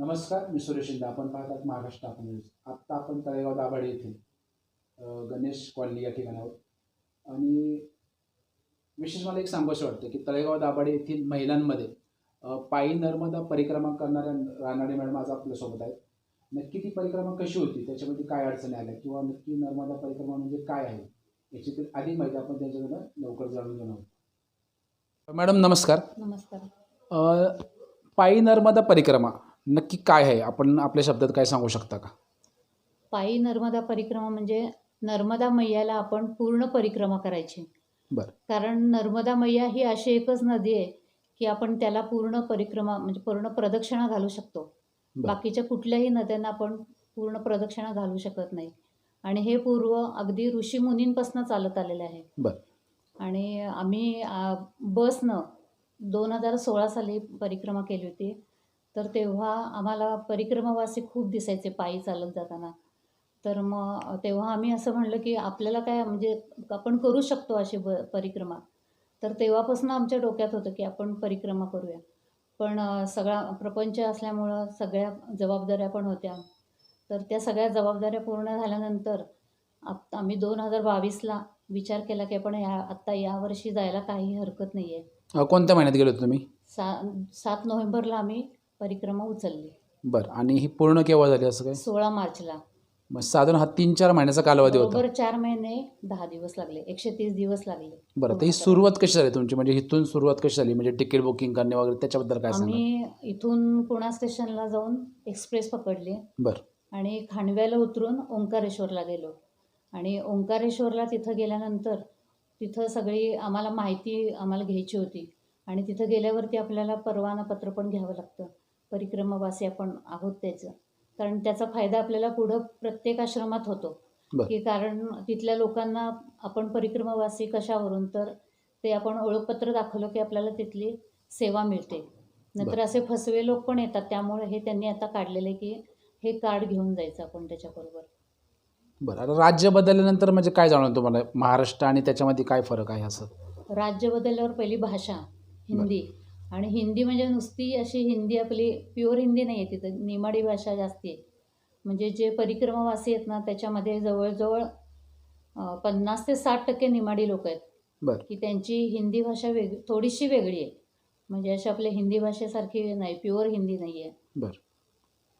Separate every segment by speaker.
Speaker 1: नमस्कार मी सुरेश शिंदे. आपण पाहतात महाराष्ट्र आपण न्यूज. आत्ता आपण तळेगाव दाभाडे येथे अ, गणेश कॉलनी या ठिकाणावर. आणि विशेष मला एक सांगावंसं वाटतं की तळेगाव दाभाडे येथील महिलांमध्ये पायी नर्मदा परिक्रमा करणाऱ्या रानाडे मॅडम आज आपल्यासोबत आहेत. नक्की ती परिक्रमा कशी होती? त्याच्यामध्ये काय अडचणी आल्या? किंवा नक्की नर्मदा परिक्रमा म्हणजे काय आहे? याची अधिक माहिती आपण त्यांच्याकडनं लवकर जाणून घेणार आहोत. मॅडम नमस्कार.
Speaker 2: नमस्कार.
Speaker 1: पायी नर्मदा परिक्रमा. नक्की काय आहे? आपण आपल्या शब्दात काय सांगू शकता का?
Speaker 2: पायी नर्मदा परिक्रमा म्हणजे नर्मदा मैयाला आपण पूर्ण परिक्रमा करायची.
Speaker 1: बरं.
Speaker 2: कारण नर्मदा मैया ही अशी एकच नदी आहे की आपण त्याला पूर्ण परिक्रमा म्हणजे पूर्ण प्रदक्षिणा घालू शकतो.
Speaker 1: बरं.
Speaker 2: बाकीच्या कुठल्याही नद्यांना आपण पूर्ण प्रदक्षिणा घालू शकत नाही. आणि हे पूर्व अगदी ऋषीमुनींपासून चालत आलेलं आहे.
Speaker 1: बरं.
Speaker 2: आणि आम्ही बसनं दोन हजार सोळा साली परिक्रमा केली होती. तर तेव्हा आम्हाला परिक्रमावासी खूप दिसायचे पायी चालत जाताना. तर मग तेव्हा आम्ही असं म्हणलं की आपल्याला काय म्हणजे आपण करू शकतो अशी ब परिक्रमा. तर तेव्हापासून आमच्या डोक्यात होतं की आपण परिक्रमा करूया. पण सगळा प्रपंच असल्यामुळं सगळ्या जबाबदाऱ्या पण होत्या. तर त्या सगळ्या जबाबदाऱ्या पूर्ण झाल्यानंतर आप आम्ही दोन हजार बावीसला विचार केला की आपण या आत्ता यावर्षी जायला काही हरकत नाही आहे
Speaker 1: कोणत्या महिन्यात गेलो होतो तुम्ही?
Speaker 2: सा सात नोव्हेंबरला आम्ही परिक्रमा उचलली.
Speaker 1: बरं आणि ही पूर्ण केव्हा झाली असं काय
Speaker 2: सोळा मार्चला.
Speaker 1: मग साधारण हा तीन चार महिन्याचा कालावधी होता.
Speaker 2: बरोबर चार महिने दहा दिवस लागले एकशे तीस दिवस लागले.
Speaker 1: बरं तर ही सुरुवात कशी झाली तुमची? म्हणजे इथून सुरुवात कशी झाली? म्हणजे तिकीट बुकिंग करणे वगैरे त्याच्याबद्दल काय सांगा
Speaker 2: आम्ही इथून पुणा स्टेशनला जाऊन एक्सप्रेस पकडली.
Speaker 1: बरं.
Speaker 2: आणि खांडव्याला उतरून ओंकारेश्वरला गेलो. आणि ओंकारेश्वरला तिथं गेल्यानंतर तिथं सगळी आम्हाला माहिती आम्हाला घ्यायची होती. आणि तिथं गेल्यावरती आपल्याला परवानापत्र पण घ्यावं लागतं. परिक्रमावासी आपण आहोत त्याचं. कारण त्याचा फायदा आपल्याला पुढं प्रत्येक आश्रमात होतो. की कारण तिथल्या लोकांना आपण परिक्रमावासी कशावरून तर ते आपण ओळखपत्र दाखवलं की आपल्याला तिथली सेवा मिळते. नंतर. असे फसवे लोक पण येतात. त्यामुळे हे त्यांनी आता काढलेले की हे कार्ड घेऊन जायचं आपण त्याच्याबरोबर.
Speaker 1: बरं. आता राज्य बदलल्यानंतर म्हणजे काय जाणवलं तुम्हाला? महाराष्ट्र आणि त्याच्यामध्ये काय फरक आहे असं?
Speaker 2: राज्य बदलल्यावर पहिली भाषा हिंदी. आणि हिंदी म्हणजे नुसती अशी हिंदी आपली प्युअर हिंदी नाही आहे तिथं. निमाडी भाषा जास्ती आहे. म्हणजे जे परिक्रमावासी आहेत ना त्याच्यामध्ये जवळजवळ पन्नास ते साठ टक्के निमाडी लोक आहेत.
Speaker 1: बरं.
Speaker 2: की त्यांची हिंदी भाषा वेग थोडीशी वेगळी आहे. म्हणजे अशी आपल्या हिंदी भाषेसारखी नाही प्युअर हिंदी नाही आहे
Speaker 1: बरं.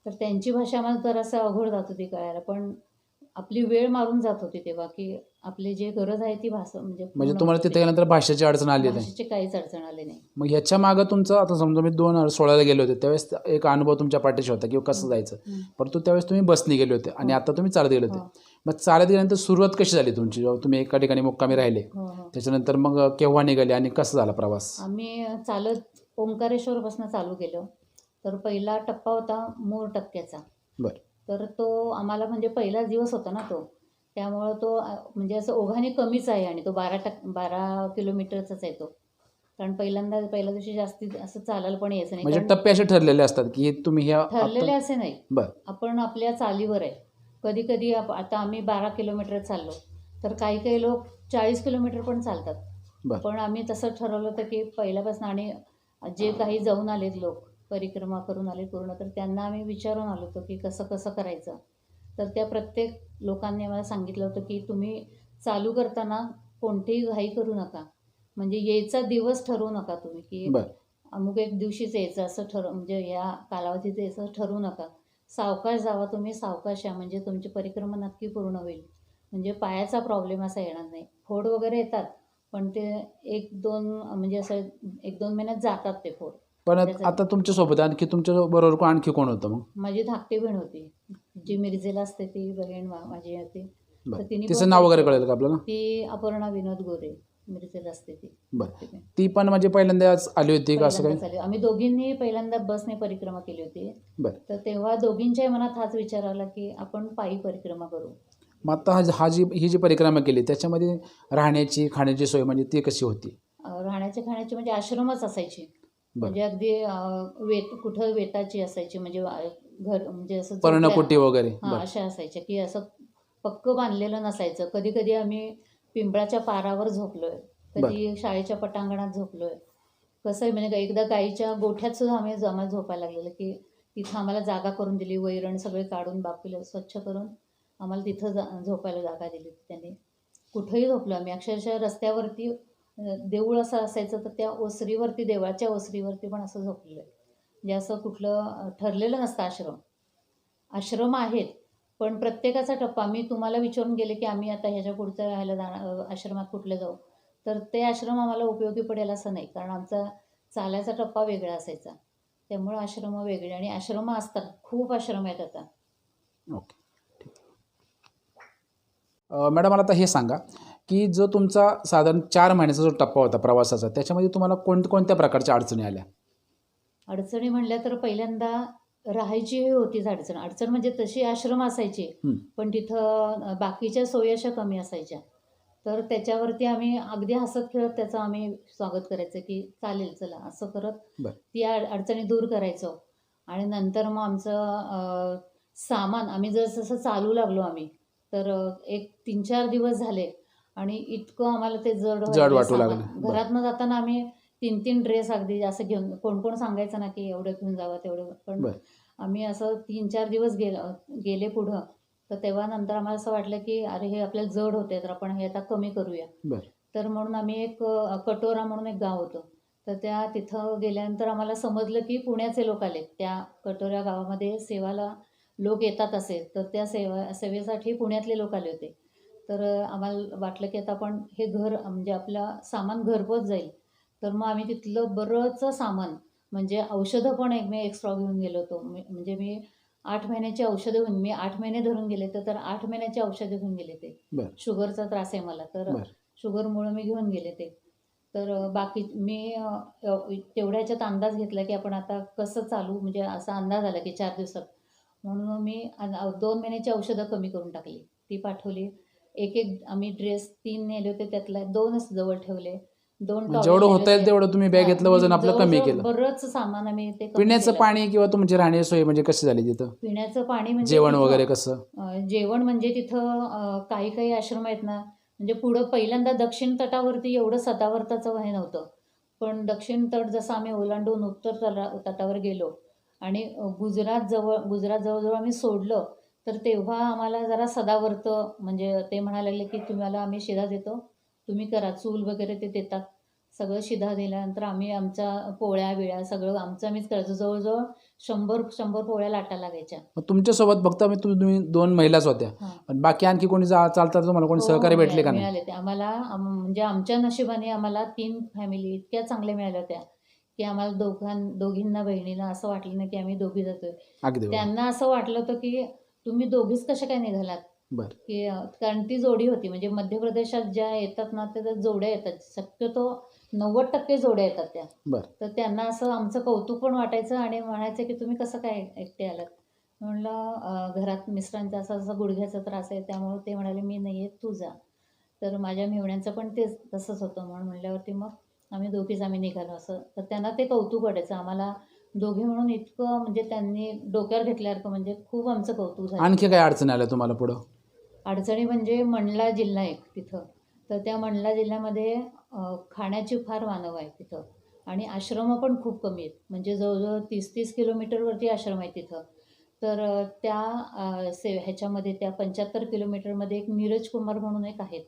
Speaker 2: तर त्यांची भाषा आम्हाला जरासं अवघड जात होती कळायला. पण आपली वेळ मारून जात होती तेव्हा की आपली जे गरज आहे ती भाषा म्हणजे
Speaker 1: म्हणजे तुम्हाला तिथे. गेल्यानंतर भाषेची अडचण आली नाही.
Speaker 2: भाषेची काहीच अडचण आली नाही.
Speaker 1: मग ह्याच्या मागं तुमचं आता समजा मी दोन हजार सोळाला गेले होते त्यावेळेस एक अनुभव तुमच्या पाठीशी होता किंवा कसं जायचं. परंतु त्यावेळेस तुम्ही बसने गेले होते आणि
Speaker 2: हो.
Speaker 1: आता तुम्ही चालत गेले होते.
Speaker 2: हो.
Speaker 1: मग चालत गेल्यानंतर सुरुवात कशी झाली तुमची? जेव्हा तुम्ही एका ठिकाणी मुक्कामी राहिले
Speaker 2: हो हो.
Speaker 1: त्याच्यानंतर मग केव्हा निघाले आणि कसं झाला प्रवास?
Speaker 2: आम्ही चालत ओंकारेश्वरपासून चालू केलं. तर पहिला टप्पा होता मोर टक्क्याचा
Speaker 1: बरं.
Speaker 2: तर तो आम्हाला म्हणजे पहिलाच दिवस होता ना तो. त्यामुळं तो म्हणजे असं ओघाने कमीच आहे आणि तो बारा टक बारा किलोमीटरचाच आहे तो. कारण पहिल्यांदा पहिल्या दिवशी जास्ती असं चालायला पण यायचं नाही.
Speaker 1: म्हणजे
Speaker 2: कारण
Speaker 1: टप्पे असे ठरलेले असतात की तुम्ही ह्या
Speaker 2: ठरलेले असे नाही.
Speaker 1: बरं.
Speaker 2: आपण आपल्या चालीवर आहे. कधी कधी आप- आता आम्ही बारा किलोमीटर चाललो. तर काही काही लोक चाळीस किलोमीटर पण चालतात.
Speaker 1: बरं.
Speaker 2: पण आम्ही तसं ठरवलं होतं की पहिल्यापासून आणि जे काही जाऊन आलेत लोक परिक्रमा करून आले पूर्ण तर त्यांना आम्ही विचारून आलो होतो की कसं कसं करायचं. तर त्या प्रत्येक लोकांनी आम्हाला सांगितलं होतं की तुम्ही चालू करताना कोणतीही घाई करू नका. म्हणजे यायचा दिवस ठरवू नका तुम्ही की. अमुक एक दिवशीच यायचं असं ठरव म्हणजे या कालावधीत यायचं ठरवू नका. सावकाश जावा तुम्ही सावकाश या म्हणजे तुमची परिक्रमा नक्की पूर्ण होईल. म्हणजे पायाचा प्रॉब्लेम असा येणार नाही. फोड वगैरे येतात पण ते एक दोन म्हणजे असं एक दोन महिन्यात जातात ते फोड.
Speaker 1: पण आता तुमच्यासोबत आणखी तुमच्या बरोबर आणखी कोण होतं मग?
Speaker 2: माझी धाकटी बहीण होती. जी मिरजेला असते ती बहीण मा- माझी होती तर. तिने
Speaker 1: तिचं
Speaker 2: पण
Speaker 1: नाव वगैरे कळेल का आपल्याला
Speaker 2: ती अपर्णा विनोद गोरे मिरजेला असते ती
Speaker 1: बरं. ती पण म्हणजे पहिल्यांदा आली होती का असं काही.
Speaker 2: आम्ही दोघींनी पहिल्यांदा बसने परिक्रमा केली होती
Speaker 1: बरं.
Speaker 2: तर तेव्हा दोघींच्याही मनात हाच विचार आला की आपण पायी परिक्रमा करू
Speaker 1: मग आता हा हा जी ही जी परिक्रमा केली त्याच्यामध्ये राहण्याची खाण्याची सोय म्हणजे ती कशी होती
Speaker 2: अं, राहण्याची खाण्याची म्हणजे आश्रमच असायची
Speaker 1: बरं.
Speaker 2: म्हणजे अगदी अं, वेत कुठं वेताची असायची म्हणजे घर म्हणजे असं
Speaker 1: पर्णकुटी वगैरे.
Speaker 2: हां
Speaker 1: बरं.
Speaker 2: अशा असायच्या की असं पक्क बांधलेलं नसायचं. कधी कधी आम्ही पिंपळाच्या पारावर झोपलोय. कधी शाळेच्या पटांगणात झोपलोय. कसं आहे म्हणजे एकदा गाईच्या गोठ्यात सुद्धा आम्ही आम्हाला झोपायला लागलेलं की तिथं आम्हाला जागा करून दिली वैरण सगळे काढून बाकीला स्वच्छ करून आम्हाला तिथं जा झोपायला जागा दिली होती त्यांनी. कुठंही झोपलो आम्ही. अक्षरशः रस्त्यावरती अं, देऊळ असं असायचं तर त्या ओसरीवरती देवळाच्या ओसरीवरती पण असं झोपलेलं आहे म्हणजे असं कुठलं ठरलेलं नसतं आश्रम. आश्रम आहेत पण प्रत्येकाचा टप्पा. मी तुम्हाला विचारून गेले की आम्ही आता ह्याच्या पुढचं राहायला जाणार आश्रमात कुठले जाऊ. तर ते आश्रम आम्हाला उपयोगी पडेल असं नाही कारण आमचा चालायचा टप्पा वेगळा असायचा. त्यामुळं आश्रम वेगळे आणि आश्रम असतात. खूप आश्रम आहेत आता.
Speaker 1: ओके. ठीक मॅडम मला आता हे सांगा की जो तुमचा साधारण चार महिन्याचा जो टप्पा होता प्रवासाचा त्याच्यामध्ये तुम्हाला कोणकोणत्या प्रकारच्या अडचणी आल्या?
Speaker 2: अडचणी म्हणल्या तर पहिल्यांदा राहायची होतीच अडचण अडचण म्हणजे तशी आश्रम असायचे. पण तिथं बाकीच्या सोयी अशा कमी असायच्या तर त्याच्यावरती आम्ही अगदी हसत खेळत त्याचं आम्ही स्वागत करायचं की चालेल चला असं करत. ती अड अडचणी दूर करायचो आणि नंतर मग आमचं सामान आम्ही जसं जसं चालू लागलो आम्ही तर एक तीन चार दिवस झाले आणि इतकं आम्हाला ते जड
Speaker 1: जड वाटू. लागलं. बरं.
Speaker 2: घरातनं जाताना आम्ही तीन तीन ड्रेस अगदी असं घेऊन कोण कोण सांगायचं ना की एवढं घेऊन जावं तेवढं. पण
Speaker 1: बरं.
Speaker 2: आम्ही असं तीन चार दिवस गेलो गेले पुढं. तर तेव्हा नंतर आम्हाला असं वाटलं की अरे हे आपल्याला जड होते तर आपण हे आता कमी करूया.
Speaker 1: बरं.
Speaker 2: तर म्हणून आम्ही एक अ, कटोरा म्हणून एक गाव होतं. तर त्या तिथं गेल्यानंतर आम्हाला समजलं की पुण्याचे लोक आले त्या कटोऱ्या गावामध्ये सेवाला लोक येतात असे. तर त्या सेवा सेवेसाठी पुण्यातले लोक आले होते. तर अ, आम्हाला वाटलं की आता आपण हे घर म्हणजे आपलं सामान घरपोच जाईल. तर मग आम्ही तिथलं बरंच सामान म्हणजे औषधं पण एक मी एक्स्ट्रा घेऊन गेलो होतो. म्हणजे मी आठ महिन्याची औषधं घेऊन मी आठ महिने धरून गेले तर तर आठ महिन्याची औषधं घेऊन गेले ते. शुगरचा त्रास आहे मला तर. शुगरमुळं मी घेऊन गेले ते. तर बाकी मी अ, अ, तेवढ्या ह्याच्यात अंदाज घेतला की आपण आता कसं चालू म्हणजे असा अंदाज आला की चार दिवसात. म्हणून मी दोन महिन्याची औषधं कमी करून टाकली. ती पाठवली. एक एक आम्ही ड्रेस तीन नेले होते त्यातला दोनच जवळ ठेवले. दोन towel
Speaker 1: जेवढं होता येईल. तेवढं तुम्ही बॅगेतलं वजन आपलं कमी केलं
Speaker 2: बरंच सामान आम्ही ते
Speaker 1: पिण्याचं. पाणी किंवा तुमची राहण्याची सोय म्हणजे कशी झाली तिथं
Speaker 2: पिण्याचं पाणी म्हणजे
Speaker 1: जेवण वगैरे कसं
Speaker 2: जेवण म्हणजे तिथं काही काही आश्रम आहेत ना म्हणजे पुढं पहिल्यांदा दक्षिण तटावरती एवढं सदावर्ताचं हे नव्हतं पण दक्षिण तट जसं आम्ही ओलांडून उत्तर तला तटावर गेलो आणि गुजरात जवळ गुजरात जवळजवळ आम्ही सोडलं तर तेव्हा आम्हाला जरा सदावर्त म्हणजे ते म्हणायला लागले की तुम्हाला आम्ही शिधा देतो तुम्ही करा चूल वगैरे ते देतात. सगळं शिधा दिल्यानंतर आम्ही आमच्या पोळ्या बिळ्या सगळं आमचं आम्हीच करायचो जवळजवळ शंभर शंभर पोळ्या लाटा लागायच्या.
Speaker 1: मग तुमच्यासोबत फक्त मी तुम्ही दोन महिलाच होत्या.
Speaker 2: हां.
Speaker 1: पण बाकी आणखी कोणी जा चालता तुम्हाला कोणी
Speaker 2: हो,
Speaker 1: सहकार्य
Speaker 2: हो,
Speaker 1: भेटले का नाही?
Speaker 2: मिळाले ते. आम्हाला आम- म्हणजे आमच्या नशिबाने आम्हाला तीन फॅमिली इतक्या चांगल्या मिळाल्या होत्या. की आम्हाला दोघां दोघींना बहिणीला असं वाटलं नाही की आम्ही दोघी जातोय.
Speaker 1: अगदी बरोबर.
Speaker 2: त्यांना असं वाटलं होतं की तुम्ही दोघीच कशा काय निघालात?
Speaker 1: बरं.
Speaker 2: की अं, कारण ती जोडी होती म्हणजे मध्य प्रदेशात ज्या येतात ना त्या जोड्या येतात. शक्यतो नव्वद टक्के जोड्या येतात त्या.
Speaker 1: बरं.
Speaker 2: तर त्यांना असं आमचं कौतुक पण वाटायचं आणि म्हणायचं की तुम्ही कसं काय एकटे आलात? म्हणलं अं, घरात मिस्टरांचा असा असा गुडघ्याचा त्रास आहे त्यामुळे ते म्हणाले मी नाही आहे तू जा. तर माझ्या मेवण्यांचं पण तेच तसंच होतं. म्हणून म्हणल्यावरती मग आम्ही दोघीच आम्ही निघालो असं. तर त्यांना ते कौतुक वाटायचं. आम्हाला दोघे म्हणून इतकं म्हणजे त्यांनी डोक्यावर घेतल्यासारखं म्हणजे खूप आमचं कौतुक झालं.
Speaker 1: आणखी काय अडचणी आल्या तुम्हाला पुढं?
Speaker 2: अडचणी म्हणजे मंडला जिल्हा एक तिथं. तर त्या मंडला जिल्ह्यामध्ये खाण्याची फार मानव आहे तिथं. आणि आश्रमं पण खूप कमी आहेत. म्हणजे जवळजवळ तीस तीस किलोमीटरवरती आश्रम आहे तिथं. तर त्या से ह्याच्यामध्ये त्या पंच्याहत्तर किलोमीटरमध्ये एक नीरज कुमार म्हणून एक आहेत.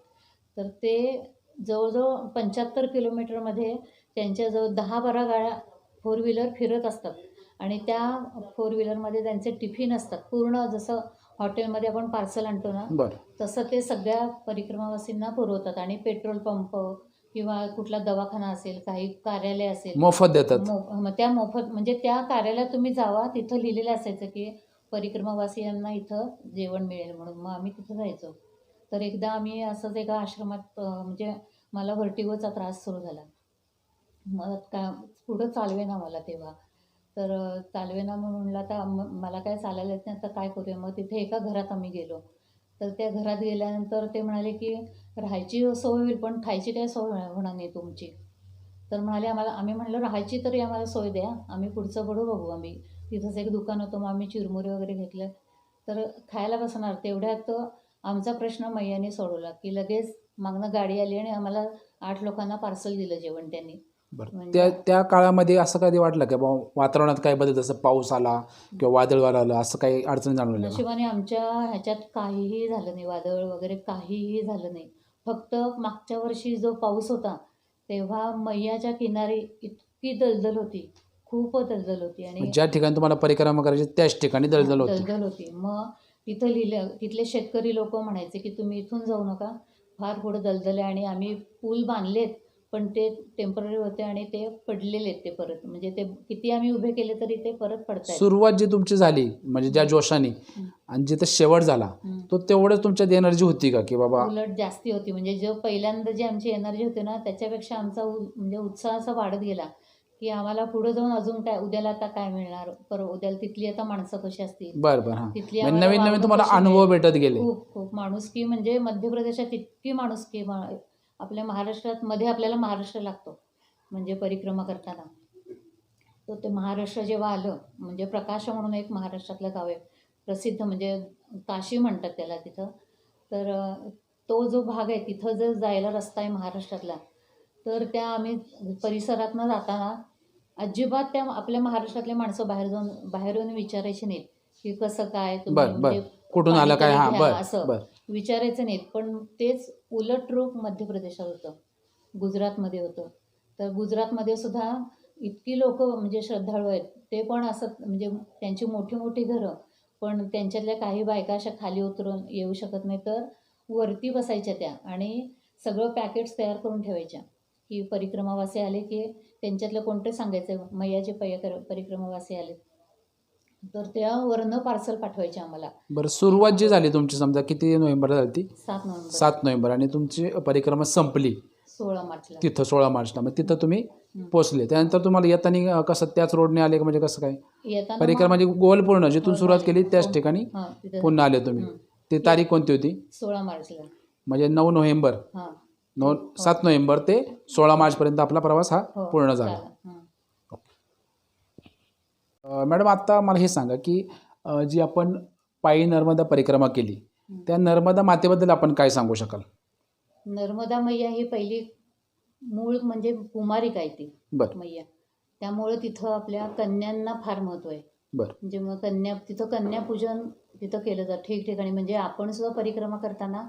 Speaker 2: तर ते जवळजवळ पंच्याहत्तर किलोमीटरमध्ये त्यांच्याजवळ दहा बारा गाड्या फोर व्हीलर फिरत असतात. आणि त्या फोर व्हीलरमध्ये त्यांचे टिफिन असतात. पूर्ण जसं हॉटेलमध्ये आपण पार्सल आणतो ना
Speaker 1: बरं.
Speaker 2: तसं ते सगळ्या परिक्रमावासींना पुरवतात आणि पेट्रोल पंप किंवा कुठला दवाखाना असेल काही कार्यालय असेल.
Speaker 1: मोफत देतात.
Speaker 2: मो मग त्या मोफत म्हणजे त्या कार्यालयात तुम्ही जावा तिथं लिहिलेलं असायचं की परिक्रमावासियांना इथं जेवण मिळेल म्हणून. मग आम्ही तिथं जायचो. तर एकदा आम्ही असंच एका आश्रमात अं, म्हणजे मला व्हर्टिगोचा त्रास सुरू झाला. मग का पुढं चालवेना मला तेव्हा. तर चालवेना म्हणून म्हणलं आता म- मला काय चालायला येत नाही आता काय करूया? मग तिथे एका घरात आम्ही गेलो. तर त्या घरात गेल्यानंतर ते म्हणाले की राहायची सोय होईल पण खायची काय सोय होणार नाही तुमची? तर म्हणाले आम्हाला आम्ही म्हणलं राहायची तरी आम्हाला सोय द्या आम्ही पुढचं पुढं बघू आम्ही. तिथंच एक दुकान होतं मग आम्ही चिरमुरे वगैरे घेतलं. तर खायला बसणार. तेवढ्यात आमचा प्रश्न मैयाने सोडवला की लगेच मागनं गाडी आली आणि आम्हाला आठ लोकांना पार्सल दिलं जेवण त्यांनी.
Speaker 1: बरं.
Speaker 2: म्हणजे-
Speaker 1: त्या त्या काळामध्ये असं कधी वाटलं की बाबा वातावरणात काय बदल जसं पाऊस आला किंवा वादळ आलं असं काही अडचण जाणवल्या का?
Speaker 2: नशिबाने आमच्या ह्याच्यात काहीही झालं नाही वादळ वगैरे काहीही झालं नाही. फक्त मागच्या वर्षी जो पाऊस होता तेव्हा मैयाच्या किनारी इतकी दलदल होती खूप दलदल होती आणि
Speaker 1: ज्या ठिकाणी तुम्हाला परिक्रमा करायची त्याच ठिकाणी दलदल होती.
Speaker 2: दलदल होती. मग तिथं लिहिलं तिथले शेतकरी लोक म्हणायचे की तुम्ही इथून जाऊ नका फार पुढं दलदल आहे आणि आम्ही पूल बांधलेत पण ते टेंपररी होते आणि ते पडलेले आहेत ते परत. म्हणजे ते किती आम्ही उभे केले तरी ते परत पडतायत.
Speaker 1: सुरुवात जी तुमची झाली म्हणजे ज्या जोशाने. आणि जिथं शेवट झाला. तो तेवढंच तुमच्यात एनर्जी होती का? की बाबा
Speaker 2: उलट जास्ती होती. म्हणजे जो पहिल्यांदा जी आमची एनर्जी होती ना त्याच्यापेक्षा आमचा उ- म्हणजे उत्साह असा वाढत गेला की आम्हाला पुढे जाऊन अजून काय उद्याला आता काय मिळणार? पर उद्याला तिथली आता माणसं कशी असतील?
Speaker 1: बरं बरं हां.
Speaker 2: तिथली
Speaker 1: म्हणजे
Speaker 2: आम्हाला
Speaker 1: नवीन नवीन
Speaker 2: वागणूक
Speaker 1: तुम्हाला
Speaker 2: कशी
Speaker 1: अनुभव
Speaker 2: मिळेल.
Speaker 1: भेटत गेले.
Speaker 2: खूप खूप. माणुसकी म्हणजे मध्य प्रदेशात इतकी माणुसकी मा- आपल्या महाराष्ट्रात मध्ये आपल्याला महाराष्ट्र लागतो म्हणजे परिक्रमा करताना. तर ते महाराष्ट्र जेव्हा आलं म्हणजे प्रकाश म्हणून एक महाराष्ट्रातलं गाव आहे. प्रसिद्ध म्हणजे काशी म्हणतात त्याला तिथं. तर तो जो भाग आहे तिथं जर जायला रस्ता आहे महाराष्ट्रातला तर त्या आम्ही परिसरातनं जाताना अजिबात त्या आपल्या महाराष्ट्रातले माणसं बाहेर जाऊन बाहेर येऊन विचारायचे नाहीत की कसं काय तुम्ही म्हणजे
Speaker 1: कुठून आलं काय?
Speaker 2: असं. विचारायचं नाहीत पण तेच उलट रूप मध्य प्रदेशात होतं. गुजरातमध्ये होतं. तर गुजरातमध्ये सुद्धा इतकी लोक म्हणजे श्रद्धाळू आहेत ते पण असं म्हणजे त्यांची मोठी मोठी घरं पण त्यांच्यातल्या काही बायका अशा खाली उतरून येऊ शकत नाही तर वरती बसायच्या त्या आणि सगळं पॅकेट्स तयार करून ठेवायच्या. की परिक्रमावासी आले की त्यांच्यातलं कोणते सांगायचं? मैयाचे पय परिक्रमावासी आले तर त्या वरनं पार्सल पाठवायचे आम्हाला.
Speaker 1: बरं सुरुवात जी झाली तुमची समजा किती नोव्हेंबरला झाली ती?
Speaker 2: सात नोव्हेंबर.
Speaker 1: सात नोव्हेंबर. आणि तुमची परिक्रमा संपली.
Speaker 2: सोळा मार्चला.
Speaker 1: तिथं सोळा मार्चला. मग तिथं तुम्ही
Speaker 2: हं.
Speaker 1: पोचले त्यानंतर तुम्हाला येताना कसं त्याच रोडने आले का म्हणजे कसं काय?
Speaker 2: येताना
Speaker 1: परिक्रमा म्हणजे गोल पूर्ण जिथून सुरुवात. केली त्याच
Speaker 2: हो.
Speaker 1: ठिकाणी
Speaker 2: हां तिथं.
Speaker 1: पुन्हा आले तुम्ही.
Speaker 2: हं.
Speaker 1: ती तारीख कोणती होती?
Speaker 2: सोळा मार्चला.
Speaker 1: म्हणजे नऊ नोव्हेंबर.
Speaker 2: हां.
Speaker 1: नऊ सात नोव्हेंबर ते सोळा मार्चपर्यंत आपला प्रवास हा
Speaker 2: हो
Speaker 1: पूर्ण झाला. मॅडम आत्ता मला हे सांगा की जी आपण पायी नर्मदा परिक्रमा केली त्या नर्मदा मातेबद्दल आपण काय सांगू शकाल?
Speaker 2: नर्मदा मैया ही पहिली मूळ म्हणजे कुमारिका आहे ती?
Speaker 1: बरं.
Speaker 2: मैया. त्यामुळं तिथं आपल्या कन्यांना फार महत्त्व आहे.
Speaker 1: बरं.
Speaker 2: म्हणजे मग कन्या तिथं कन्यापूजन तिथं केलं जातं ठिकठिकाणी. म्हणजे आपण सुद्धा परिक्रमा करताना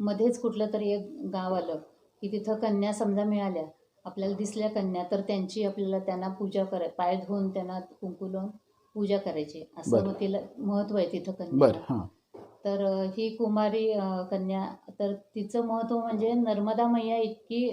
Speaker 2: मध्येच कुठलं तरी एक गाव आलं की तिथं कन्या समजा मिळाल्या आपल्याला दिसल्या कन्या तर त्यांची आपल्याला त्यांना पूजा कराय पाय धुवून त्यांना कुंकू लावून पूजा करायची असं. मग तिला महत्त्व आहे तिथं कन्या
Speaker 1: हां
Speaker 2: तर ही कुमारी कन्या तर तिचं महत्त्व म्हणजे नर्मदा मैया इतकी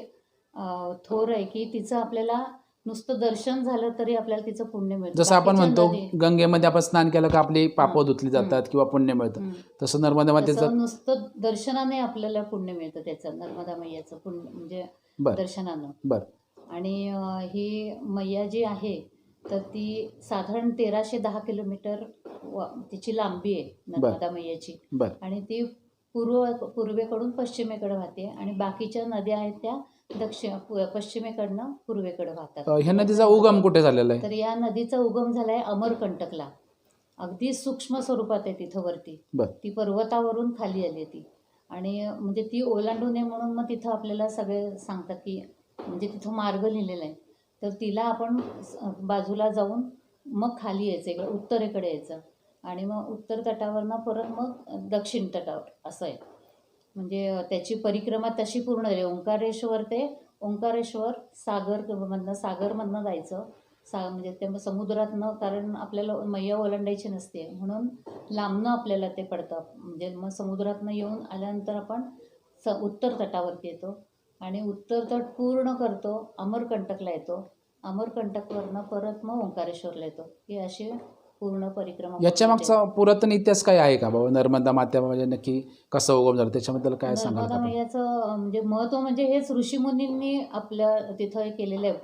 Speaker 2: थोर आहे की तिचं आपल्याला नुसतं दर्शन झालं तरी आपल्याला तिचं पुण्य मिळतं
Speaker 1: जसं आपण म्हणतो गंगेमध्ये आपण स्नान केलं का आपली पापं. धुतली जातात किंवा पुण्य मिळतं. तसं नर्मदा मातेचं
Speaker 2: नुसतं दर्शनाने आपल्याला पुण्य मिळतं त्याचं नर्मदा मैयाचं पुण्य म्हणजे
Speaker 1: बरं.
Speaker 2: दर्शनानं.
Speaker 1: बरं.
Speaker 2: आणि अ, ही मैया जी आहे तर ती साधारण तेराशे दहा किलोमीटर व- तिची लांबी आहे नर्मदा मैयाची.
Speaker 1: बरं.
Speaker 2: आणि ती पूर्व पूर्वेकडून पश्चिमेकडे वाहते आणि बाकीच्या नद्या आहेत त्या दक्षिण पु- पश्चिमेकडनं पूर्वेकडे वाहतात.
Speaker 1: अं, ह्या नदीचा उगम कुठे झालेला आहे?
Speaker 2: तर या नदीचा उगम झालाय अमरकंटकला. अगदी सूक्ष्म स्वरूपात आहे तिथं वरती.
Speaker 1: बरं.
Speaker 2: ती पर्वतावरून खाली आली ती. आणि म्हणजे ती ओलांडू नये म्हणून मग तिथं आपल्याला सगळे सांगतात की म्हणजे तिथं मार्ग लिहिलेला आहे तर तिला आपण बाजूला जाऊन मग खाली यायचं इकडं उत्तरेकडे यायचं. आणि मग उत्तर तटावरनं परत मग दक्षिण तटावर असं आहे. म्हणजे त्याची परिक्रमा तशी पूर्ण झाली. ओंकारेश्वर ते ओंकारेश्वर सागर मधनं सागरमधनं जायचं. सा म्हणजे ते समुद्रातनं कारण आपल्याला मैया ओलांडायची नसते. म्हणून लांबनं आपल्याला ते पडतं. म्हणजे मग समुद्रातनं येऊन आल्यानंतर आपण स उत्तर तटावरती येतो. आणि उत्तर तट पूर्ण करतो अमरकंटकला येतो. अमरकंटकवरनं परत मग ओंकारेश्वरला येतो. ही अशी पूर्ण परिक्रमा
Speaker 1: याच्या मागचा पुरातन इतिहास काय आहे का बाबा? नर्मदा मात्या म्हणजे नक्की कसं उगम झालं त्याच्याबद्दल काय
Speaker 2: नर्मदा
Speaker 1: का आपण?
Speaker 2: मैयाचं म्हणजे महत्त्व म्हणजे हेच ऋषीमुनींनी आपल्या तिथं केलेलं आहे.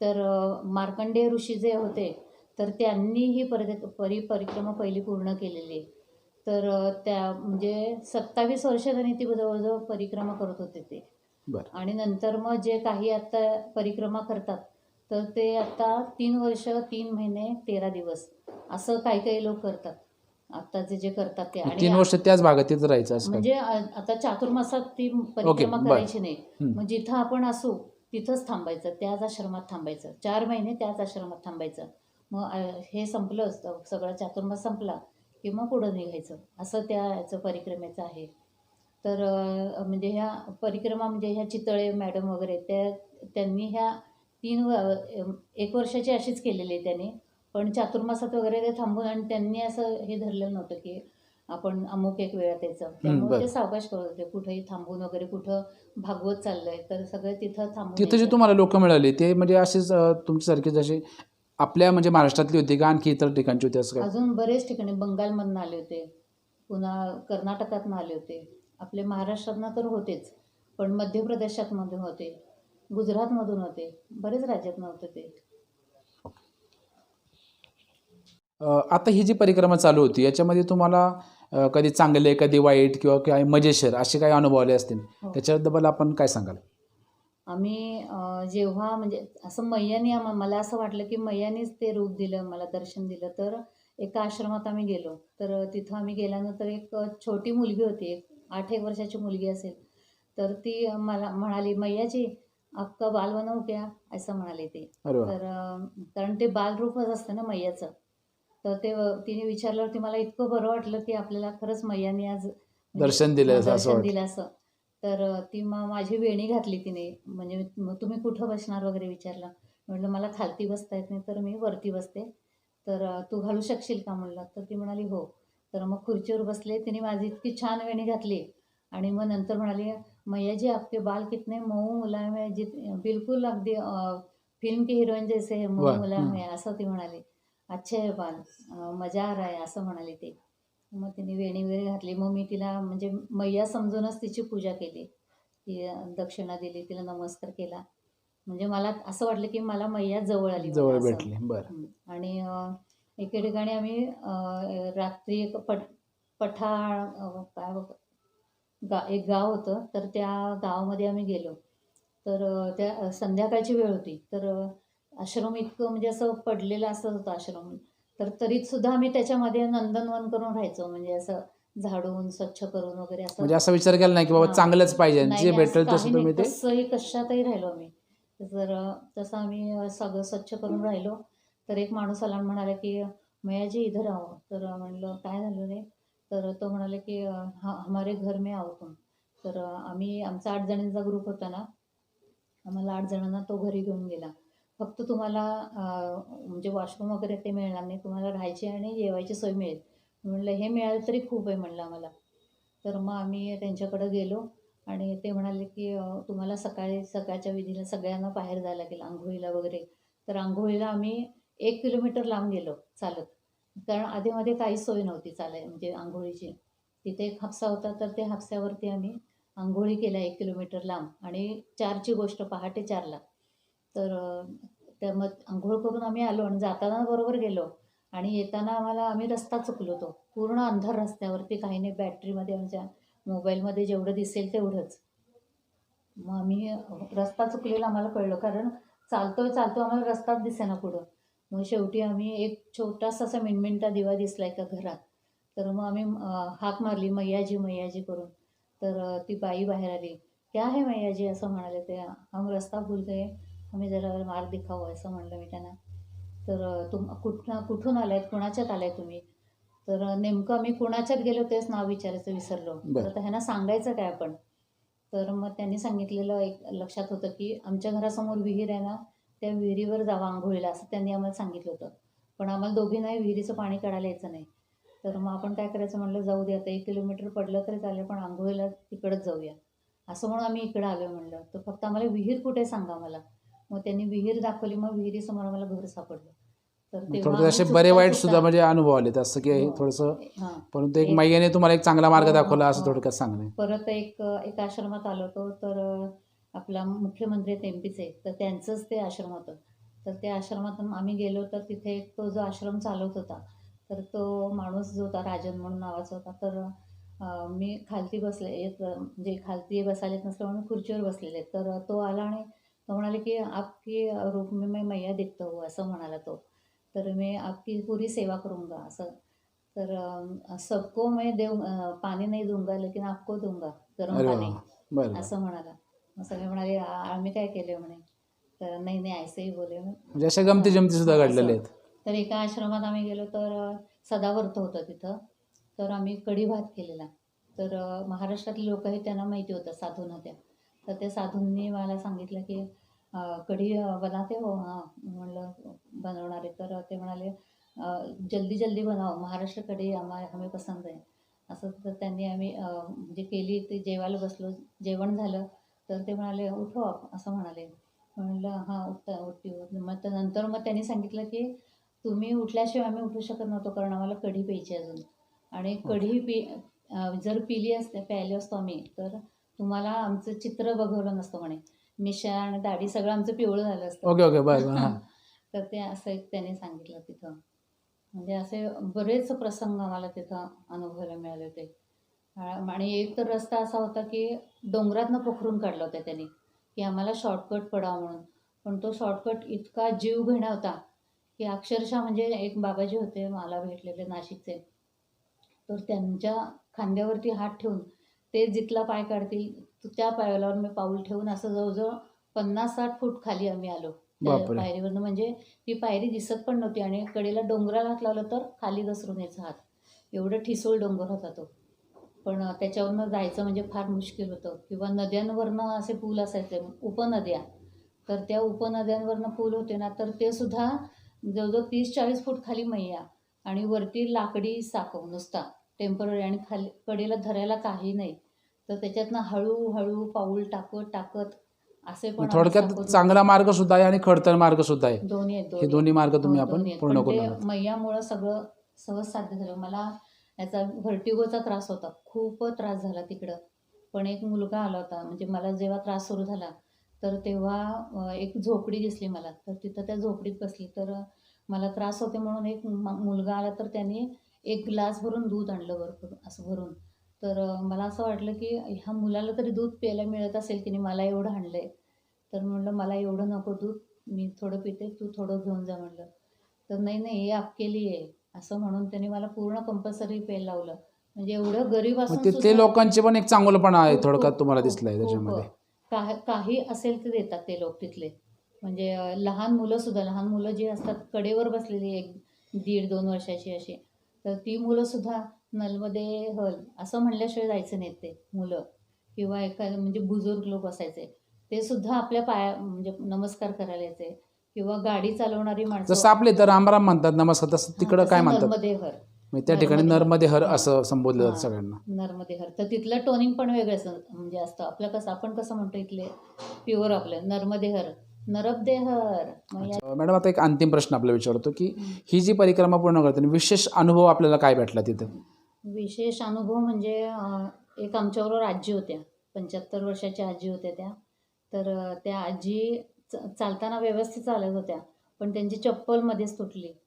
Speaker 2: तर मार्कंडेय ऋषी जे होते तर त्यांनी ही परि परि परिक्रमा पहिली पूर्ण केलेली आहे तर त्या म्हणजे सत्तावीस वर्ष त्यांनी ती जवळजवळ परिक्रमा करत होते ते
Speaker 1: बरं
Speaker 2: आणि नंतर मग जे काही आता परिक्रमा करतात तर ते आता तीन वर्ष तीन महिने तेरा दिवस असं काही काही लोक करतात आत्ताचे जे करतात ते आणि
Speaker 1: तीन वर्ष त्याच भागात तिथं राहायचं?
Speaker 2: म्हणजे आता चातुर्मासात ती परिक्रमा. करायची नाही. मग जिथं आपण असू तिथंच थांबायचं त्याच आश्रमात थांबायचं. चार महिने त्याच आश्रमात थांबायचं. मग हे संपलं असतं सगळा चातुर्मास संपला की मग पुढं निघायचं. असं त्या याचं परिक्रमेचं आहे. तर म्हणजे ह्या परिक्रमा म्हणजे ह्या चितळे मॅडम वगैरे त्या त्यांनी ह्या तीन व- एक वर्षाची अशीच केलेली आहे त्यांनी. पण चातुर्मासात वगैरे ते थांबून आणि त्यांनी असं हे धरलेलं नव्हतं की आपण अमुक एक वेळात यायचं त्यामुळे
Speaker 1: बरं.
Speaker 2: ते सावकाश करत होते. कुठेही थांबून वगैरे कुठं भागवत चाललंय तर सगळे तिथं थांबून
Speaker 1: तिथं जे
Speaker 2: यायचं.
Speaker 1: तुम्हाला लोक मिळाले ते म्हणजे असेच अं, तुमच्यासारखे जसे आपल्या म्हणजे महाराष्ट्रातली होती का आणखी इतर ठिकाणची होती असं काय?
Speaker 2: अजून बरेच ठिकाणी बंगालमधनं आले होते. पुन्हा कर्नाटकातनं आले होते. आपले महाराष्ट्रातनं तर होतेच पण मध्य प्रदेशातमधून होते. गुजरातमधून होते. बरेच राज्यातनं होते ते.
Speaker 1: अं, आता ही जी परिक्रमा चालू होती याच्यामध्ये तुम्हाला कधी चांगले कधी वाईट किंवा काय मजेशीर असे काही अनुभव आले असतील.
Speaker 2: हो.
Speaker 1: त्याच्याबद्दल आपण काय सांगाल?
Speaker 2: आम्ही अ, जेव्हा म्हणजे असं मैयानी आम्हा मला असं वाटलं की मैयानीच ते रूप दिलं मला दर्शन दिलं. तर एका आश्रमात आम्ही गेलो. तर तिथं आम्ही गेल्यानंतर एक छोटी मुलगी होती एक आठ एक वर्षाची मुलगी असेल. तर ती मला म्हणाली मैयाजी अक्का बाल बनवू क्या असं म्हणाले ते.
Speaker 1: अरे वा.
Speaker 2: तर अ, कारण ते बालरूपच असतं ना मैयाचं. तर ते तिने विचारल्यावरती मला इतकं बरं वाटलं की आपल्याला खरंच मैयाने आज म्हणजे
Speaker 1: दर्शन दिलं असं
Speaker 2: दर्शन. दिलं असं. तर ती मग माझी वेणी घातली तिने. म्हणजे तुम्ही कुठं बसणार वगैरे विचारलं. म्हटलं मला खालती बसता येत नाही तर मी वरती बसते. तर तू घालू शकशील का? म्हणलं. तर ती म्हणाली हो. तर मग खुर्चीवर बसले. तिने माझी इतकी छान वेणी घातली. आणि मग नंतर म्हणाली मैया जी आपके बाल कितने मऊ मुलायम है जित बिलकुल अगदी फिल्म के हिरोईन जैसे मऊ मुलायम. आहे असं ती म्हणाली. अच्छे है बाल मजा आ रहा है असं म्हणाली ती. मग तिने वेणी वगैरे घातली. मग मी तिला म्हणजे मैया समजूनच तिची पूजा केली. ती दक्षिणा दिली. तिला नमस्कार केला. म्हणजे मला असं वाटलं की मला मैया जवळ आली
Speaker 1: जवळ. भेटले. बरं.
Speaker 2: आणि एके ठिकाणी आम्ही रात्री एक पट पठाळ अ, काय गा एक गाव होतं. तर त्या गावामध्ये आम्ही गेलो. तर त्या संध्याकाळची वेळ होती. तर आश्रम इतकं म्हणजे असं पडलेलं असं होतं आश्रम. तर तरीत सुद्धा आम्ही त्याच्यामध्ये नंदनवन करून राहायचो. म्हणजे असं झाडून स्वच्छ करून वगैरे असं.
Speaker 1: म्हणजे असा विचार केला नाही की बाबा. चांगलंच पाहिजे. जे भेटेल तसं तुम्ही. ते
Speaker 2: कसंही कशातही राहिलो आम्ही. तर तसं आम्ही सगळं स्वच्छ करून राहिलो तर एक माणूस आला म्हणाला की मयाजी इधर आओ तर म्हणलं काय झालं रे? तर तो म्हणाला की हा हमारे घर में आओ तुम. तर आम्ही आमचा आठ जणांचा ग्रुप होता ना आम्हाला आठ जणांना तो घरी घेऊन गेला. फक्त तुम्हाला म्हणजे वॉशरूम वगैरे ते मिळणार नाही तुम्हाला राहायची आणि जेवायची सोय मिळेल. म्हणलं हे मिळालं तरी खूप आहे म्हणलं आम्हाला. तर मग आम्ही त्यांच्याकडं गेलो आणि ते म्हणाले की तुम्हाला सकाळी सकाळच्या विधीला सगळ्यांना बाहेर जायला लागेल आंघोळीला वगैरे. तर आंघोळीला आम्ही एक किलोमीटर लांब गेलो चालत. कारण आधीमध्ये काहीच सोय नव्हती चालाय म्हणजे आंघोळीची. तिथे एक हापसा होता तर त्या हापस्यावरती आम्ही आंघोळी केल्या एक किलोमीटर लांब. आणि चारची गोष्ट पहाटे चारला. तर त्या मग आंघोळ करून आम्ही आलो आणि जाताना बरोबर गेलो. आणि येताना आम्हाला आम्ही रस्ता चुकलो होतो पूर्ण अंधार रस्त्यावरती काही नाही बॅटरीमध्ये आमच्या मोबाईलमध्ये जेवढं दिसेल तेवढंच. मग आम्ही रस्ता चुकलेला आम्हाला कळलं कारण चालतोय चालतो आम्हाला रस्ताच दिसेना पुढं. मग शेवटी आम्ही एक छोटासा असा मिनमिनटा दिवा दिसला एका घरात. तर मग आम्ही हाक मारली मैयाजी मैयाजी करून. तर ती बाई बाहेर आली. क्या आहे मैयाजी? असं म्हणाले ते. हम रस्ता भूल गए. हमें जरा मार्ग दिखाओ असं म्हणलं मी त्यांना. तर तुम कुठं कुठून आलायत? कुणाच्यात आलाय तुम्ही? तर नेमकं आम्ही कुणाच्यात गेलो तेच नाव विचारायचं विसरलो. तर ह्यांना सांगायचं काय आपण? तर मग त्यांनी सांगितलेलं एक लक्षात होतं की आमच्या घरासमोर विहीर आहे ना त्या विहिरीवर जावं आंघोळीला असं त्यांनी आम्हाला सांगितलं होतं. पण आम्हाला दोघींनाही विहिरीचं पाणी काढायला यायचं नाही. तर मग आपण काय करायचं म्हणलं जाऊ दे आता एक किलोमीटर पडलं तरी चालेल पण आंघोळीला तिकडंच जाऊया. असं म्हणून आम्ही इकडं आलो म्हणलं. तर फक्त आम्हाला विहीर कुठे सांगा मला. मग त्यांनी विहीर दाखवली मग विहिरीसमोर आम्हाला घर सापडलं. तर तेव्हा
Speaker 1: थोडं
Speaker 2: आम्ही
Speaker 1: असे बरे वाईट सुद्धा म्हणजे अनुभव आले असं की हे. थोडंसं
Speaker 2: हां.
Speaker 1: परंतु एक
Speaker 2: एक-
Speaker 1: मैयाने तुम्हाला एक चांगला मार्ग
Speaker 2: हो,
Speaker 1: दाखवला असं
Speaker 2: हो.
Speaker 1: थोडक्यात सांगणे
Speaker 2: परत एक एक आश्रमात आलो होतो तर आपला मुख्यमंत्री आहेत एम पीचे तर त्यांचंच ते आश्रम होतं. तर त्या आश्रमातून आम्ही गेलो तर तिथे एक तो जो आश्रम चालवत होता तर तो माणूस जो होता राजन म्हणून नावाचा होता तर अ, मी खालती बसले एक म्हणजे खालती बसायला येत नसल्यामुळे खुर्चीवर बसलेले. तर तो आला आणि तो म्हणाले की आपकी रूप में मैं मैया दिखता हूँ असं म्हणाला तो. तर मी आपकी पूरी सेवा करूंगा असं. तर सबको मैं देऊ अ, पाणी नाही दूंगा लेकिन आपको दूंगा गरम पाणी. असं म्हणाला. मग सगळे म्हणाले "आ- आम्ही काय केले? म्हणे. तर नाही नाही ऐसेही बोले.
Speaker 1: म्हणजे अशा गमती जमती सुद्धा घडलेल्या आहेत.
Speaker 2: तर एका आश्रमात आम्ही गेलो तर सदाव्रत होतं तिथं. तर आम्ही कढी भात केलेला. तर महाराष्ट्रातले लोक आहेत त्यांना माहिती होतं साधू नद्या तर त्या साधूंनी मला सांगितलं की कढी बनाते हो हां म्हणलं बनवणार. तर ते म्हणाले जल्दी जल्दी बनाव. महाराष्ट्र कढी आम्हा हमें पसंद आहे. असं तर त्यांनी आम्ही म्हणजे केली ते जेवायला बसलो. जेवण झालं. तर ते म्हणाले उठो असं म्हणाले. म्हणलं हां उठता उठती उठ मग त्या नंतर मग त्यांनी सांगितलं की तुम्ही उठल्याशिवाय आम्ही उठू शकत नव्हतो कारण आम्हाला कढी प्यायची अजून. आणि कढी पि अं, जर पिली असते प्यायली असतो आम्ही तर तुम्हाला आमचं चित्र बघवलं नसतं म्हणे. मिशा आणि दाढी सगळं आमचं पिवळं झालं असतं.
Speaker 1: ओके ओके बरं हां.
Speaker 2: तर ते असं एक त्यांनी सांगितलं तिथं. म्हणजे असे बरेच प्रसंग आम्हाला तिथं अनुभवायला मिळाले होते. आणि एक तर रस्ता असा होता की डोंगरातनं पोखरून काढला होता त्यांनी की आम्हाला शॉर्टकट पडावा म्हणून. पण तो शॉर्टकट इतका जीव घेणा होता की अक्षरशः म्हणजे एक बाबाजी होते मला भेटलेले नाशिकचे. तर त्यांच्या खांद्यावरती हात ठेवून ते जिथला पाय काढतील तो त्या पायावर मी पाऊल ठेवून असं जवळजवळ पन्नास साठ फूट खाली आम्ही आलो. पायरीवरनं म्हणजे ती पायरी दिसत पण नव्हती आणि कडेला डोंगराला हात लावलं तर खाली घसरून यायचा हात. एवढं ठिसूळ डोंगर होता तो. पण त्याच्यावरनं जायचं म्हणजे फार मुश्किल होतं. किंवा नद्यांवरनं असे पूल असायचे उपनद्या. तर त्या उपनद्यांवरनं पूल होते ना तर ते सुद्धा जवळजवळ तीस चाळीस फूट खाली मैया आणि वरती लाकडी साकव नुसता. टेंपररी आणि खाली कडेला धरायला काही नाही. तर त्याच्यातनं हळूहळू पाऊल टाकत टाकत असे पण
Speaker 1: थोडक्यात. चांगला मार्ग सुद्धा आहे आणि खडतर मार्ग सुद्धा आहे.
Speaker 2: दोन्ही आहेत
Speaker 1: हे दोन्ही मार्ग तुम्ही आपण. पूर्ण आलात.
Speaker 2: मैयामुळं सगळं सहज साध्य झालं. मला याचा व्हर्टिगोचा त्रास होता. खूप त्रास झाला तिकडं. पण एक मुलगा आला होता. म्हणजे मला जेव्हा त्रास सुरू झाला तर तेव्हा एक झोपडी दिसली मला. तर तिथं त्या झोपडीत बसली. तर मला त्रास होते म्हणून एक मुलगा आला. तर त्याने एक ग्लास भरून दूध आणलं भरपूर असं भरून. तर मला असं वाटलं की ह्या मुलाला तरी दूध प्यायला मिळत असेल की मला एवढं आणलं आहे तर म्हणलं मला एवढं नको दूध मी थोडं पिते तू थोडं घेऊन जा म्हणलं. तर नाही नाही हे आपकेली आहे. असं म्हणून त्यांनी मला पूर्ण कंपल्सरी प्यायला लावलं. म्हणजे एवढं गरीब असून
Speaker 1: मग तिथले
Speaker 2: सुद्धा-
Speaker 1: लोकांचे पण एक चांगलंपणा आहे थोडक्यात तुम्हाला दिसलंय त्याच्यामध्ये.
Speaker 2: काही काही असेल ते देतात ते लोक तिथले. म्हणजे अं, लहान मुलं सुद्धा लहान मुलं जी असतात कडेवर बसलेली एक दीड दोन वर्षाची अशी तर ती मुलं सुद्धा नलमध्ये हल असं म्हणल्याशिवाय जायचं नाहीत ते मुलं. किंवा एखादं म्हणजे बुजुर्ग लोक असायचे ते सुद्धा आपल्या पाया म्हणजे नमस्कार करायला यायचे. किंवा गाडी चालवणारी माणसं
Speaker 1: जसं आपले तर रामराम म्हणतात नमस्कार तसं तिकडं काय म्हणतात?
Speaker 2: नर्मदे हर
Speaker 1: म्हणजे त्या ठिकाणी
Speaker 2: नर्मदे हर.
Speaker 1: असं संबोधलं जातं
Speaker 2: हां.
Speaker 1: सगळ्यांना.
Speaker 2: नर्मदे हर तर तिथलं टोनिंग पण वेगळं असं म्हणजे असतं. आपलं कसं आपण कसं म्हणतो इथले प्युअर आपलं नर्मदे हर नरबदे हर मग या-
Speaker 1: अच्छा. मॅडम आता एक अंतिम प्रश्न आपल्याला विचारतो की ही जी परिक्रमा पूर्ण करताना विशेष अनुभव आपल्याला काय भेटला तिथं?
Speaker 2: विशेष अनुभव म्हणजे एक आमच्याबरोबर आजी होत्या. पंच्याहत्तर वर्षाच्या आजी होत्या त्या. तर त्या आजी च- चालताना व्यवस्थित चालत होत्या पण त्यांची चप्पल मध्येच तुटली.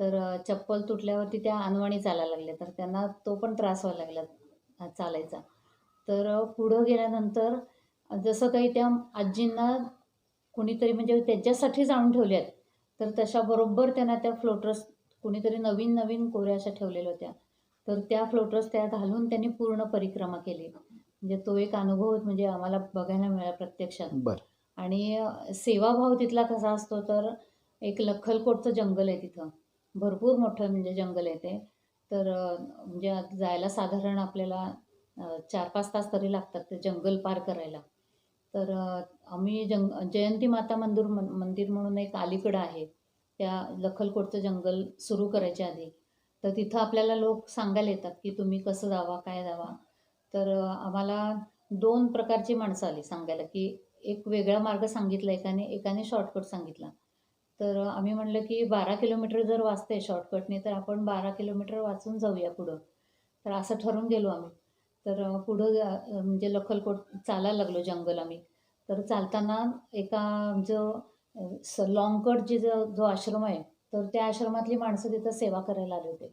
Speaker 2: तर चप्पल तुटल्यावरती त्या अनवाणी चालायला लागल्या. तर त्यांना तो पण त्रास व्हायला लागला चालायचा. तर पुढं गेल्यानंतर जसं काही त्या आजींना कुणीतरी म्हणजे त्यांच्यासाठीच आणून ठेवल्यात. तर तशा बरोबर त्यांना त्या फ्लोटर्स कुणीतरी नवीन नवीन कोऱ्या अशा ठेवलेल्या होत्या. तर त्या फ्लोटर्स त्या घालून त्यांनी पूर्ण परिक्रमा केली. म्हणजे तो एक अनुभव म्हणजे आम्हाला बघायला मिळाला प्रत्यक्षात. आणि सेवाभाव तिथला कसा असतो तर एक लखलकोटचं जंगल आहे तिथं. भरपूर मोठं म्हणजे जंगल आहे ते. तर म्हणजे जायला साधारण आपल्याला चार पाच तास तरी लागतात ते जंगल पार करायला. तर आम्ही जंग जयंती माता मंदिर मन- मंदिर म्हणून एक अलीकडं आहे. त्या लखलकोटचं जंगल सुरू करायच्या आधी. तर तिथं आपल्याला लोक सांगायला येतात की तुम्ही कसं जावा काय जावा. तर आम्हाला दोन प्रकारची माणसं आली सांगायला की एक वेगळा मार्ग सांगितला एकाने एकाने शॉर्टकट सांगितला. तर आम्ही म्हणलं की बारा किलोमीटर जर वाचते शॉर्टकटने तर आपण बारा किलोमीटर वाचून जाऊया पुढं. तर असं ठरवून गेलो आम्ही. तर पुढं म्हणजे लखलकोट चालायला लागलो जंगल आम्ही तर चालताना एका जो स लॉंगकट जे जो जो आश्रम आहे तर त्या आश्रमातली माणसं तिथं सेवा करायला आले होते.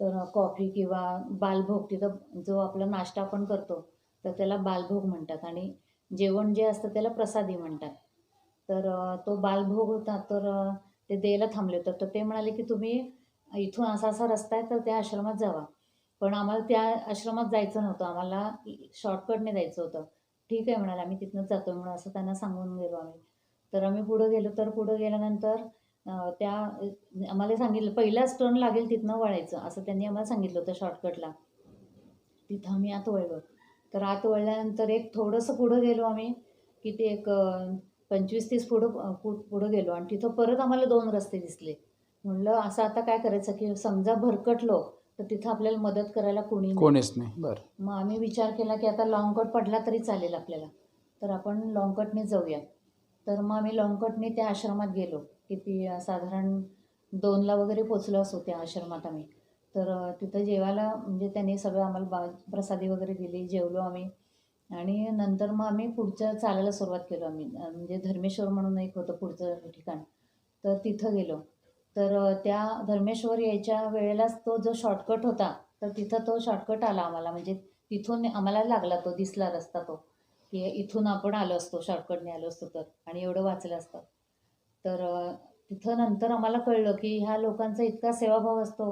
Speaker 2: तर कॉफी किंवा बालभोग तिथं जो आपला नाश्ता आपण करतो तर त्याला बालभोग म्हणतात आणि जेवण जे असतं त्याला प्रसादी म्हणतात. तर तो बालभोग होता तर ते द्यायला थांबले होते. तर ते म्हणाले की तुम्ही इथून असा असा रस्ता आहे तर त्या आश्रमात जावा. पण आम्हाला त्या आश्रमात जायचं नव्हतं. आम्हाला शॉर्टकटने जायचं होतं. ठीक आहे म्हणाला आम्ही तिथनंच जातो म्हणून असं त्यांना सांगून गेलो आम्ही. तर आम्ही पुढं गेलो तर पुढं गेल्यानंतर त्या आम्हाला सांगितलं पहिलाच टर्न लागेल तिथनं वळायचं. असं त्यांनी आम्हाला सांगितलं होतं शॉर्टकटला तिथं आम्ही आत वळलो. तर आत वळल्यानंतर एक थोडंसं पुढं गेलो आम्ही किती एक पंचवीस तीस पुढं पु- पुढं गेलो. आणि तिथं परत आम्हाला दोन रस्ते दिसले. म्हणलं असं आता काय करायचं? की समजा भरकटलो तर तिथं आपल्याला मदत करायला कोणी नाही.
Speaker 1: कोणीच नाही. बरं.
Speaker 2: मग आम्ही विचार केला की आता लॉंग कट पडला तरी चालेल आपल्याला. तर आपण लॉंग कटने जाऊया. तर मग आम्ही लॉंग कटने त्या आश्रमात गेलो किती अं, साधारण दोनला वगैरे पोचलो असो त्या आश्रमात आम्ही. तर अं, तिथं जेवायला म्हणजे त्यांनी सगळं आम्हाला बा प्रसादी वगैरे दिली जेवलो आम्ही. आणि नंतर मग आम्ही पुढच्या चालायला सुरुवात केलो आम्ही. अं, म्हणजे धर्मेश्वर म्हणून एक होतं पुढचं ठिकाण. तर तिथं गेलो. तर त्या धर्मेश्वर यायच्या वेळेलाच तो जो शॉर्टकट होता तर तिथं तो शॉर्टकट आला आम्हाला. म्हणजे तिथून आम्हाला लागला तो दिसला रस्ता तो की इथून आपण आलो असतो शॉर्टकटने आलो असतो तर. आणि एवढं वाचलं असतं. तर तिथं नंतर आम्हाला कळलं की ह्या लोकांचा इतका सेवाभाव असतो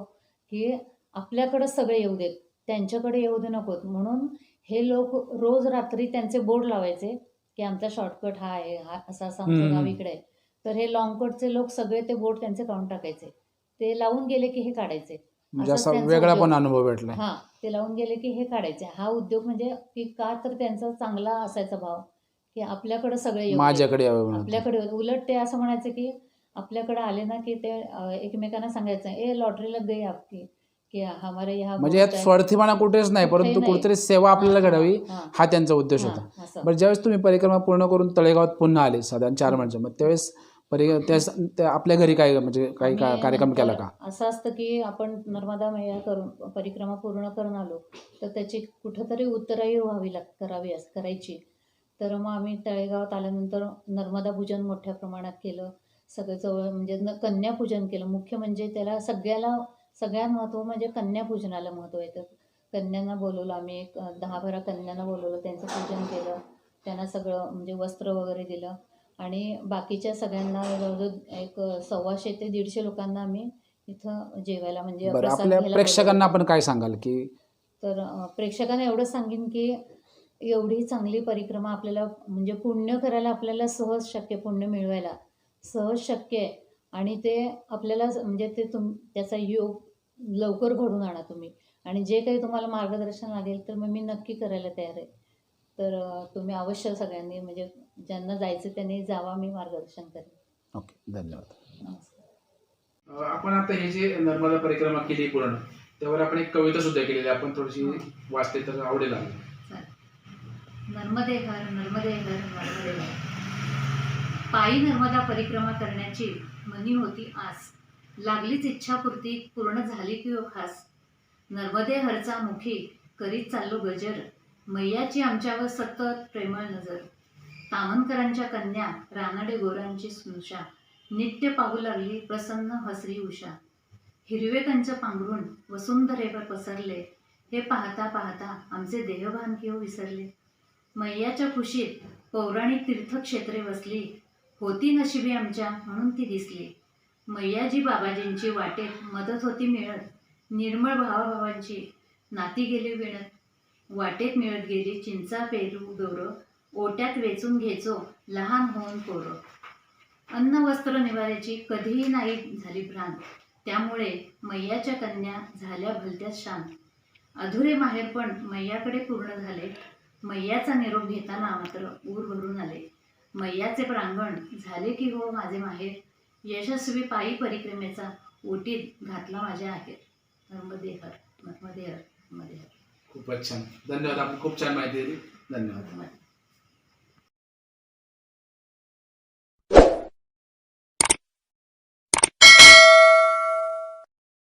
Speaker 2: की आपल्याकडं सगळे येऊ देत. त्यांच्याकडे येऊ दे नकोत. म्हणून हे लोक रोज रात्री त्यांचे बोर्ड लावायचे की आमचा शॉर्टकट हा आहे हा असा असं आमचं. गाव इकडे आहे. तर हे लॉंग कटचे लोक सगळे ते बोर्ड त्यांचे काढून टाकायचे ते लावून गेले की हे काढायचे
Speaker 1: म्हणजे
Speaker 2: असाच
Speaker 1: असा
Speaker 2: त्यांचा
Speaker 1: वेगळा
Speaker 2: उद्योग.
Speaker 1: पण अनुभव भेटला
Speaker 2: हा ते लावून गेले की हे काढायचे हा उद्योग म्हणजे की का तर त्यांचा चांगला असायचा भाव की आपल्याकडे सगळे.
Speaker 1: माझ्याकडे यावं म्हणून.
Speaker 2: आपल्याकडे. उलट ते असं म्हणायचं की आपल्याकडे आले ना की ते अं, एकमेकांना सांगायचं ए लॉटरी लग गई आपकी की हमारे
Speaker 1: म्हणजे यात
Speaker 2: बहुत आहे."
Speaker 1: स्वार्थीपणा कुठेच नाही परंतु
Speaker 2: नाही.
Speaker 1: कुठेतरी सेवा आपल्याला
Speaker 2: हा,
Speaker 1: घडावी
Speaker 2: हा,
Speaker 1: हा त्यांचा उद्देश
Speaker 2: हा,
Speaker 1: होता
Speaker 2: असं.
Speaker 1: बरं ज्यावेळेस तुम्ही परिक्रमा पूर्ण करून तळेगावात पुन्हा आले साधारण चार महिन्याच्या मग त्यावेळेस त्या आपल्या घरी काय म्हणजे काही का कार्यक्रम केला का?
Speaker 2: असं असतं की आपण नर्मदा मैया करून परिक्रमा पूर्ण करून आलो तर त्याची कुठंतरी उत्तराई व्हावी लाग करावी अस करायची. तर मग आम्ही तळेगावात आल्यानंतर नर्मदा पूजन मोठ्या प्रमाणात केलं. सगळं जवळ म्हणजे न कन्यापूजन केलं. मुख्य म्हणजे त्याला सगळ्याला सगळ्यात महत्त्व म्हणजे कन्यापूजनाला महत्त्व येतं. कन्यांना बोलवलं आम्ही एक दहा बारा कन्यांना बोलवलं त्यांचं पूजन केलं. त्यांना सगळं म्हणजे वस्त्र वगैरे दिलं. आणि बाकीच्या सगळ्यांना जवळजवळ एक सव्वाशे ते दीडशे लोकांना आम्ही इथं जेवायला म्हणजे
Speaker 1: बरं
Speaker 2: प्रसाद
Speaker 1: आपल्या
Speaker 2: घ्यायला
Speaker 1: प्रेक्षकांना. आपण काय सांगाल की
Speaker 2: तर अं, प्रेक्षकांना एवढं सांगेन की एवढी चांगली परिक्रमा आपल्याला म्हणजे पुण्य करायला आपल्याला सहज शक्य पुण्य मिळवायला सहज शक्य आहे आणि ते आपल्याला स- म्हणजे ते तुम त्याचा योग लवकर घडून आणा तुम्ही आणि जे काही तुम्हाला मार्गदर्शन लागेल तर मग मी नक्की करायला तयार आहे तर तुम्ही अवश्य सगळ्यांनी म्हणजे ज्यांना जायचं त्यांनी जावा मी मार्गदर्शन करेन.
Speaker 1: ओके धन्यवाद.
Speaker 2: नमस्कार.
Speaker 1: आपण आता हे जे नर्मदा परिक्रमा केली पूर्ण त्यावर आपण एक कविता सुद्धा केलेली आहे. आपण थोडीशी वाचते तर आवडेल.
Speaker 2: नर्मदे हर नर्मदे हर नर्मदे हर. पायी नर्मदा परिक्रमा करण्याची मनी होती आस. लागलीच इच्छापूर्ती पूर्ण झाली की खास. नर्मदे हरचा मुखी करीत चाललो गजर. मैयाची आमच्यावर सतत प्रेमळ नजर. तामनकरांच्या कन्या रानडे गोरांची स्नुषा नित्य पाहू लागली प्रसन्न हसरी उषा. हिरवे कंच पांघरून वसुंधरेवर पसरले. हे पाहता पाहता आमचे देहभान किंवा विसरले. मैयाच्या खुशीत पौराणिक तीर्थक्षेत्रे वसली. होती नशिबी आमच्या म्हणून ती दिसली. मैयाजी बाबाजींची वाटेत मदत होती मिळत. निर्मळ भावाभावांची नाती गेली विणत. वाटेत मिळत गेली चिंचा पेरू दोरं ओट्यात वेचून घ्यायचो लहान होऊन पोरं अन्न वस्त्र निवाऱ्याची कधीही नाही झाली भ्रांत. त्यामुळे मैयाच्या कन्या झाल्या भलत्याच शांत. अधुरे माहेर पण मैयाकडे पूर्ण झाले. मैयाचा निरोप घेताना मात्र ऊर भरून आले. मैयाचे प्रांगण झाले की हो माझे माहेर. यशस्वी पायी परिक्रमेचा ओटीत घातला माझ्या आहेर. मध्येहर हर नर्मदे
Speaker 1: खूपच छान. धन्यवाद. आपण खूप छान माहिती दिली. धन्यवाद.
Speaker 2: धन्यवाद